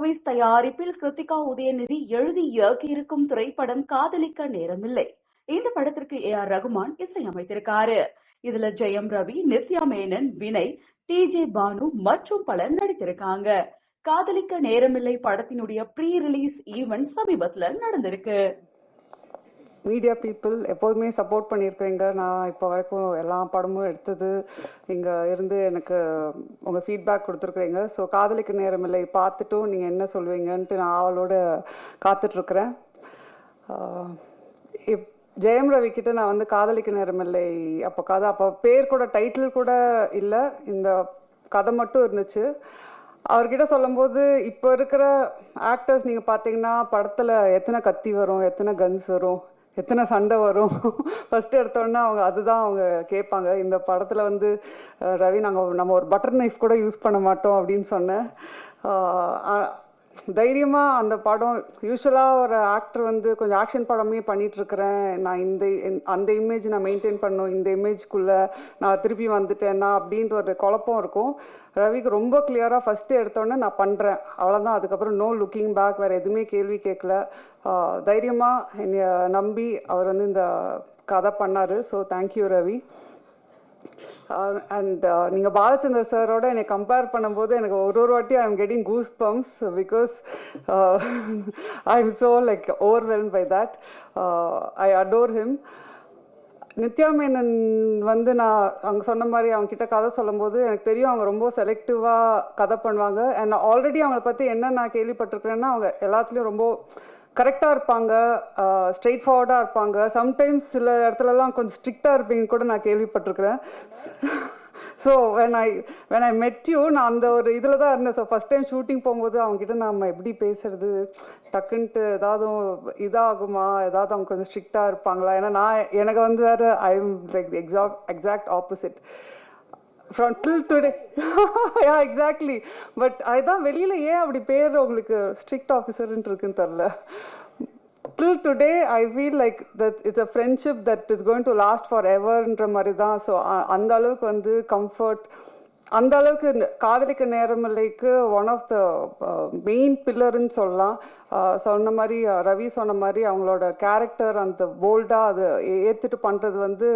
Movies தயாரிப்பில் கிருத்திகா உதயநிதி எழுதி இயக்கியிருக்கும் திரைப்படம் காதலிக்க நேரமில்லை. இந்த படத்திற்கு ஏ ஆர் ரகுமான் இசையமைத்திருக்காரு. இதுல ஜெயம் ரவி நித்யா மேனன் வினய் டி ஜே பானு மற்றும் பலர் நடித்திருக்காங்க. காதலிக்க நேரமில்லை படத்தினுடைய ப்ரீ ரிலீஸ் ஈவெண்ட் சமீபத்துல நடந்திருக்கு. மீடியா பீப்புள் எப்போதுமே சப்போர்ட் பண்ணியிருக்கிறீங்க. நான் இப்போ வரைக்கும் எல்லா படமும் எடுத்தது இங்கே இருந்து எனக்கு உங்கள் ஃபீட்பேக் கொடுத்துருக்குறீங்க. ஸோ காதலிக்க நேரமில்லை பார்த்துட்டும் நீங்கள் என்ன சொல்லுவீங்கன்ட்டு நான் ஆவலோடு காத்துட்ருக்குறேன். இப் ஜெயம் ரவி கிட்ட நான் வந்து காதலிக்க நேரமில்லை அப்போ கதை அப்போ பேர் கூட டைட்டில் கூட இல்லை. இந்த கதை மட்டும் இருந்துச்சு. அவர்கிட்ட சொல்லும்போது இப்போ இருக்கிற ஆக்டர்ஸ் நீங்கள் பார்த்தீங்கன்னா படத்தில் எத்தனை கத்தி வரும் எத்தனை கன்ஸ் வரும் எத்தனை சண்டை வரும்? ஃபஸ்ட்டு எடுத்தோடனே அவங்க அதுதான் அவங்க கேட்பாங்க. இந்த படத்தில் வந்து ரவி நாங்கள் நம்ம ஒரு பட்டர் நைஃப் கூட யூஸ் பண்ண மாட்டோம் அப்படின்னு சொன்னேன். தைரியமாக அந்த படம் யூஸ்வலாக ஒரு ஆக்டர் வந்து கொஞ்சம் ஆக்ஷன் படமே பண்ணிட்டு இருக்கிறேன் நான் இந்த அந்த இமேஜ் நான் மெயின்டைன் பண்ணும் இந்த இமேஜ்க்குள்ளே நான் திருப்பி வந்துட்டேன்னா அப்படின்ற ஒரு குழப்பம் இருக்கும். ரவிக்கு ரொம்ப கிளியராக ஃபஸ்ட்டு எடுத்தோன்னே நான் பண்ணுறேன் அவ்வளோதான் அதுக்கப்புறம் நோ லுக்கிங் பேக் வேறு எதுவுமே கேள்வி கேட்கல. தைரியமாக என்னை நம்பி அவர் வந்து இந்த கதை பண்ணார். So thank you Ravi. Um, and uh, நீங்கள் பாலச்சந்தர் சாரோட என்னை கம்பேர் பண்ணும்போது எனக்கு ஒரு ஒரு வாட்டி I am getting goose bumps because I am so like overwhelm by that I adore him Nithya Menen வந்து நான் அவங்க சொன்ன மாதிரி அவங்க கிட்ட கதை சொல்லும்போது எனக்கு தெரியும் அவங்க ரொம்ப செலக்டிவாக கதை பண்ணுவாங்க. அண்ட் ஆல்ரெடி அவங்கள பற்றி என்ன நான் கேள்விப்பட்டிருக்கிறேன்னா அவங்க எல்லாத்துலேயும் ரொம்ப கரெக்டாக இருப்பாங்க ஸ்ட்ரெயிட் ஃபார்வர்டாக இருப்பாங்க. சம்டைம்ஸ் சில இடத்துலலாம் கொஞ்சம் ஸ்ட்ரிக்டாக இருப்பீங்கன்னு கூட நான் கேள்விப்பட்டிருக்கிறேன். So when I when I met you நான் அந்த ஒரு இதில் தான் இருந்தேன். ஸோ ஃபஸ்ட் டைம் ஷூட்டிங் போகும்போது அவங்ககிட்ட நம்ம எப்படி பேசுறது? டக்குன்ட்டு ஏதாவது இதாகுமா? ஏதாவது அவங்க கொஞ்சம் ஸ்ட்ரிக்டாக இருப்பாங்களா? ஏன்னா நான் எனக்கு வந்து வேறு I am like exact exact opposite from till today yeah exactly but அதுதான் வெளியில் ஏன் அப்படி பேர் உங்களுக்கு ஸ்ட்ரிக்ட் ஆஃபீஸர்ன்ட்டு இருக்குன்னு தெரில till today I feel like that it's a friendship that is going to last for எவர்ன்ற மாதிரி தான் ஸோ அந்த அளவுக்கு வந்து கம்ஃபர்ட் அந்த அளவுக்கு காதலிக்க நேரமில்லைக்கு ஒன் ஆஃப் த மெயின் பில்லர்னு சொல்லலாம். Uh, சொன்ன மாதிரி uh, ரவி சொன்ன மாதிரி அவங்களோட கேரக்டர் அந்த போல்டாக அதை ஏற்றுட்டு பண்ணுறது வந்து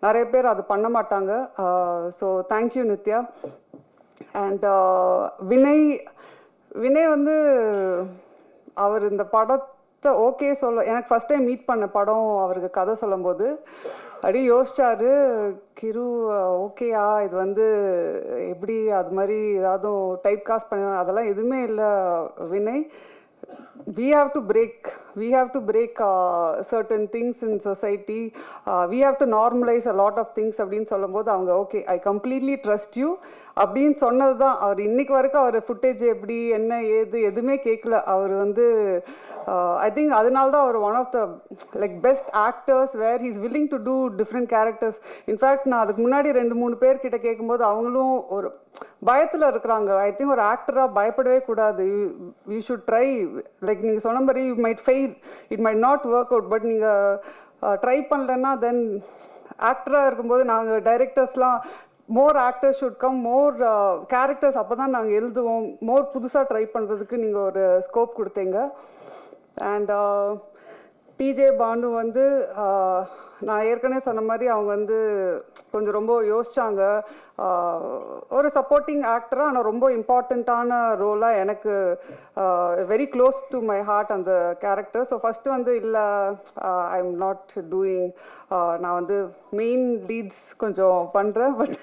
நிறைய பேர் அது பண்ண மாட்டாங்க. Uh, so thank you Nithya. And Vinay Vinay வந்து அவர் இந்த படத்தை ஓகே சொல்ல. எனக்கு ஃபர்ஸ்ட் டைம் மீட் பண்ண படம் அவருக்கு கதை சொல்லும்போது அப்படியே யோசிச்சாரு கிரு ஓகேயா இது வந்து எப்படி அது மாதிரி ஏதாவது டைப் காஸ்ட் பண்ண அதெல்லாம் எதுவுமே இல்லை Vinay. We have to break we have to break uh, certain things in society. Uh, we have to normalize a lot of things அப்படின்னு சொல்லும்போது அவங்க okay I completely trust you அப்படின்னு சொன்னது தான் அவர் இன்னைக்கு வரைக்கும் அவர் ஃபுட்டேஜ் எப்படி என்ன ஏது எதுவுமே கேட்கல அவர் வந்து ஐ திங்க் அதனால தான் அவர் one of the like best actors where he's willing to do different characters in fact நான் அதுக்கு முன்னாடி ரெண்டு மூணு பேர் கிட்ட கேட்கும்போது அவங்களும் ஒரு பயத்தில் இருக்கிறாங்க. ஐ திங்க் ஒரு ஆக்டராக பயப்படவே கூடாது. யூ ஷுட் ட்ரை லைக் நீங்கள் சொன்ன மாதிரி you might fail it might not work out but நீங்கள் ட்ரை பண்ணலன்னா தென் ஆக்டராக இருக்கும்போது நாங்கள் டைரக்டர்ஸ்லாம் more actors should come more characters அப்போ தான் நாங்கள் எழுதுவோம். மோர் புதுசாக ட்ரை பண்ணுறதுக்கு நீங்கள் ஒரு ஸ்கோப் கொடுத்தீங்க. அண்ட் டிஜே பாண்டு வந்து நான் ஏற்கனவே சொன்ன மாதிரி அவங்க வந்து கொஞ்சம் ரொம்ப யோசிச்சாங்க. ஒரு சப்போர்ட்டிங் ஆக்டராக ஆனால் ரொம்ப இம்பார்ட்டண்ட்டான ரோலாக எனக்கு very close to my heart அந்த கேரக்டர் ஸோ ஃபஸ்ட்டு வந்து இல்லை ஐ எம் நாட் டூயிங் நான் வந்து மெயின் லீட்ஸ் கொஞ்சம் பண்ணுறேன் பட்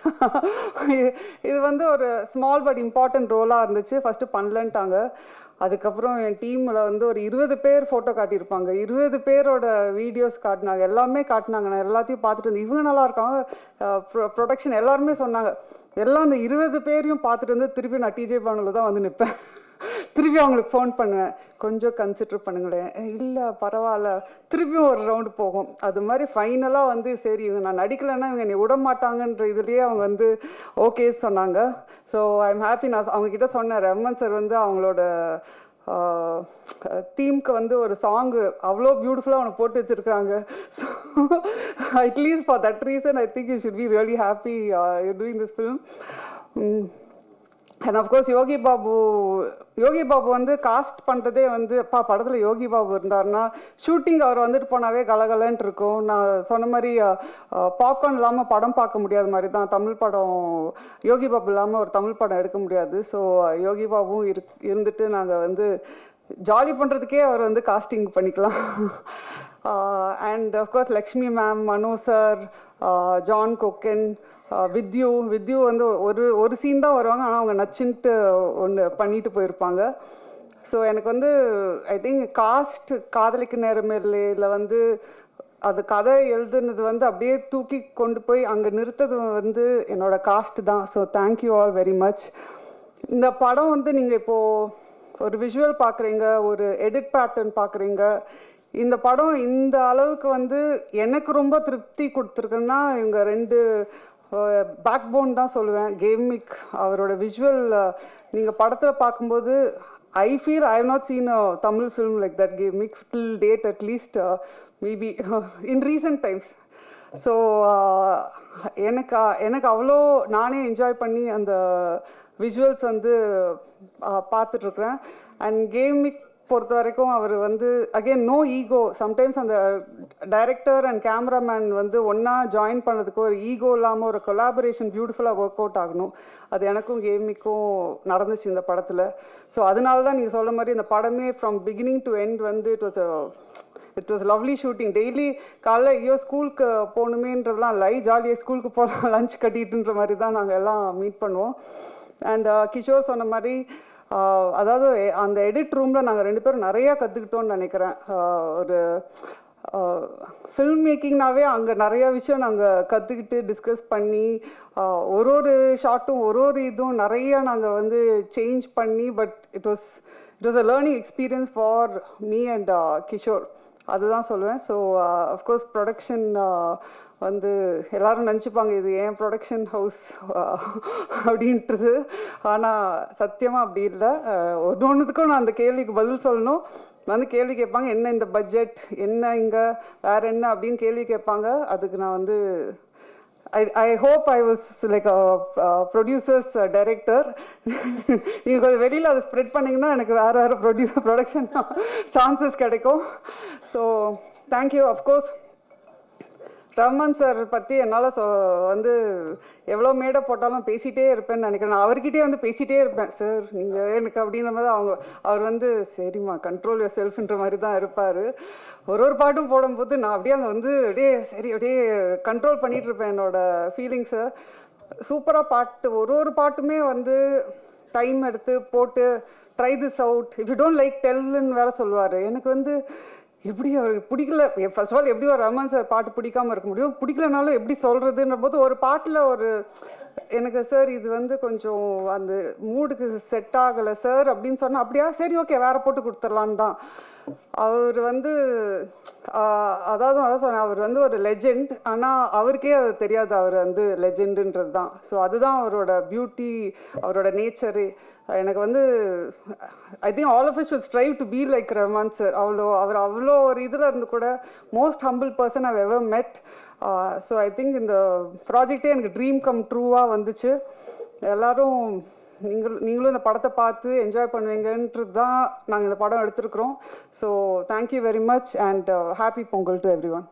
இது வந்து ஒரு ஸ்மால் பட் இம்பார்ட்டன்ட் ரோலாக இருந்துச்சு. ஃபஸ்ட்டு பண்ணலன்ட்டாங்க. அதுக்கப்புறம் என் டீமில் வந்து ஒரு இருபது பேர் ஃபோட்டோ காட்டியிருப்பாங்க. இருபது பேரோட வீடியோஸ் காட்டினாங்க. எல்லாமே காட்டினாங்க. நான் எல்லாத்தையும் பார்த்துட்டு இருந்தேன். இவங்க நல்லா இருக்காங்க. ப்ரொடக்ஷன் எல்லாருமே சொன்னாங்க. எல்லாம் அந்த இருபது பேரையும் பார்த்துட்டு வந்து திருப்பி நான் டிஜே பானில் தான் வந்து நிற்பேன் திருப்பி அவங்களுக்கு ஃபோன் பண்ணுவேன். கொஞ்சம் கன்சிடர் பண்ணுங்களேன். இல்லை பரவாயில்ல. திருப்பியும் ஒரு ரவுண்டு போகும். அது மாதிரி ஃபைனலாக வந்து சரி இவங்க நான் நடிக்கலைன்னா இவங்க என்னை விட மாட்டாங்கன்ற இதுலேயே அவங்க வந்து ஓகே சொன்னாங்க. ஸோ ஐ எம் ஹாப்பி நான் அவங்க கிட்ட சொன்னேன். ரமன் சார் வந்து அவங்களோட தீம்க்கு வந்து ஒரு சாங்கு அவ்வளோ பியூட்டிஃபுல்லாக அவனை போட்டு வச்சுருக்காங்க. So at least for that reason I think you should be really happy doing this film and of course Yogi Babu Yogi Babu வந்து காஸ்ட் பண்ணுறதே வந்து அப்பா படத்தில் யோகி பாபு இருந்தாருன்னா ஷூட்டிங் அவர் வந்துட்டு போனாவே கலகலன்ட்டு இருக்கும். நான் சொன்ன மாதிரி பாப்கார்ன் இல்லாமல் படம் பார்க்க முடியாத மாதிரி தான். தமிழ் படம் யோகி பாபு இல்லாமல் ஒரு தமிழ் படம் எடுக்க முடியாது. ஸோ யோகி பாபுவும் இரு இருந்துட்டு நாங்கள் வந்து ஜாலி பண்ணுறதுக்கே அவர் வந்து காஸ்டிங் பண்ணிக்கலாம். And of course Lakshmi ma'am Mano sir John Kokken with you வித்யூ வந்து ஒரு ஒரு சீன் தான் வருவாங்க. ஆனால் அவங்க நச்சுன்ட்டு ஒன்று பண்ணிட்டு போயிருப்பாங்க. ஸோ எனக்கு வந்து ஐ திங்க் காஸ்ட் காதலிக்கு நேரம் இல்லை இல்லை வந்து அது கதை எழுதுனது வந்து அப்படியே தூக்கி கொண்டு போய் அங்கே நிறுத்தது வந்து என்னோட காஸ்ட் தான். So thank you all very much இந்த படம் வந்து நீங்கள் இப்போது ஒரு விஷுவல் பார்க்குறீங்க ஒரு எடிட் பேட்டர்ன் பார்க்குறீங்க. இந்த படம் இந்த அளவுக்கு வந்து எனக்கு ரொம்ப திருப்தி கொடுத்துருக்குன்னா இவங்க ரெண்டு பேக் போன் தான் சொல்லுவேன். கேமிக் அவரோட விஷுவல் நீங்கள் படத்தில் பார்க்கும்போது I feel I have not seen a Tamil film like that comic till date at least maybe in recent times so எனக்கு எனக்கு அவ்வளோ நானே என்ஜாய் பண்ணி அந்த விஷுவல்ஸ் வந்து பார்த்துட்ருக்குறேன் அண்ட் கேமிக் பொறுத்த வரைக்கும் அவர் வந்து அகெயின் நோ ஈகோ சம்டைம்ஸ் அந்த டைரக்டர் அண்ட் கேமராமேன் வந்து ஒன்றா ஜாயின் பண்ணதுக்கு ஒரு ஈகோ இல்லாமல் ஒரு கொலாபரேஷன் பியூட்டிஃபுல்லாக ஒர்க் அவுட் ஆகணும். அது எனக்கும் கேமிக்கும் நடந்துச்சு இந்த படத்தில். ஸோ அதனால தான் நீங்கள் சொல்ல மாதிரி இந்த படமே ஃப்ரம் பிகினிங் டு எண்ட் வந்து it was it was lovely shooting daily காலைல ஐயோ ஸ்கூலுக்கு போகணுமேன்றதுலாம் லை ஜாலியாக ஸ்கூலுக்கு போகலாம் லஞ்ச் கட்டிட்டுன்ற மாதிரி தான் நாங்கள் எல்லாம் மீட் பண்ணுவோம். அண்ட் கிஷோர் சொன்ன மாதிரி அதாவது அந்த எடிட் ரூமில் நாங்கள் ரெண்டு பேரும் நிறையா கற்றுக்கிட்டோம்னு நினைக்கிறேன். ஒரு ஃபில்ம் மேக்கிங்னாவே அங்கே நிறையா விஷயம் நாங்கள் கற்றுக்கிட்டு டிஸ்கஸ் பண்ணி ஒரு ஒரு ஷார்ட்டும் ஒரு ஒரு இதுவும் நிறையா நாங்கள் வந்து சேஞ்ச் பண்ணி but it was it was a learning experience for me and Kishore. அதுதான் சொல்லுவேன். ஸோ அஃப்கோர்ஸ் ப்ரொடக்ஷன் வந்து எல்லாரும் நினச்சிப்பாங்க இது ஏன் ப்ரொடக்ஷன் ஹவுஸ் அப்படின்றது. ஆனால் சத்தியமாக அப்படி இல்லை. ஒன்று ஒன்றுத்துக்கும் நான் அந்த கேள்விக்கு பதில் சொல்லணும். வந்து கேள்வி கேட்பாங்க என்ன இந்த பட்ஜெட் என்ன இங்கே? வேறு என்ன? அப்படின்னு கேள்வி கேட்பாங்க. அதுக்கு நான் வந்து I I hope I was like producers director நீங்கள் கொஞ்சம் வெளியில் அதை ஸ்ப்ரெட் பண்ணிங்கன்னா எனக்கு வேறு வேறு ப்ரொடியூ ப்ரொடக்ஷன் சான்சஸ் கிடைக்கும். So thank you of course Rahman sir பற்றி என்னால் சொ வந்து எவ்வளோ மேடை போட்டாலும் பேசிகிட்டே இருப்பேன்னு நினைக்கிறேன். நான் அவர்கிட்டயே வந்து பேசிகிட்டே இருப்பேன். சார் நீங்கள் எனக்கு அப்படின்ற மாதிரி அவங்க அவர் வந்து சரிம்மா கண்ட்ரோல் யோர் செல்ஃப்ன்ற மாதிரி தான் இருப்பார். ஒரு ஒரு பாட்டும் போடும்போது நான் அப்படியே அங்கே வந்து அப்படியே சரி அப்படியே கண்ட்ரோல் பண்ணிகிட்டு இருப்பேன் என்னோடய ஃபீலிங்ஸை சூப்பராக பாட்டு ஒரு ஒரு பாட்டுமே வந்து டைம் எடுத்து போட்டு try this out if you don't like டெல்லுன்னு வேற சொல்லுவார். எனக்கு வந்து எப்படி அவருக்கு பிடிக்கல? ஃபர்ஸ்ட் ஆஃப் ஆல் எப்படி ஒரு ரமன் சார் பாட்டு பிடிக்காம இருக்க முடியும்? பிடிக்கலனாலும் எப்படி சொல்கிறதுன்ற போது ஒரு பாட்டில் ஒரு எனக்கு சார் இது வந்து கொஞ்சம் அந்த மூடுக்கு செட் ஆகலை சார் அப்படின்னு சொன்னால் அப்படியா? சரி ஓகே வேற போட்டு கொடுத்துடலான்னு தான். அவர் வந்து அதாவது அதான் சொன்னேன் அவர் வந்து ஒரு லெஜெண்ட் ஆனால் அவருக்கே அது தெரியாது அவர் வந்து லெஜெண்டுன்றது தான். ஸோ அதுதான் அவரோட பியூட்டி அவரோட நேச்சரு எனக்கு வந்து I think all of should strive to be like Rahman sir அவ்வளோ அவர் அவ்வளோ ஒரு இதில் இருந்து கூட most humble person I ever met so I think இந்த ப்ராஜெக்டே எனக்கு ட்ரீம் கம் ட்ரூவாக வந்துச்சு. எல்லாரும் நீங்கள் நீங்களும் இந்த படத்தை பார்த்து என்ஜாய் பண்ணுவீங்கன்றது தான் நாங்கள் இந்த படம் எடுத்திருக்கிறோம். So thank you very much and happy Pongal to everyone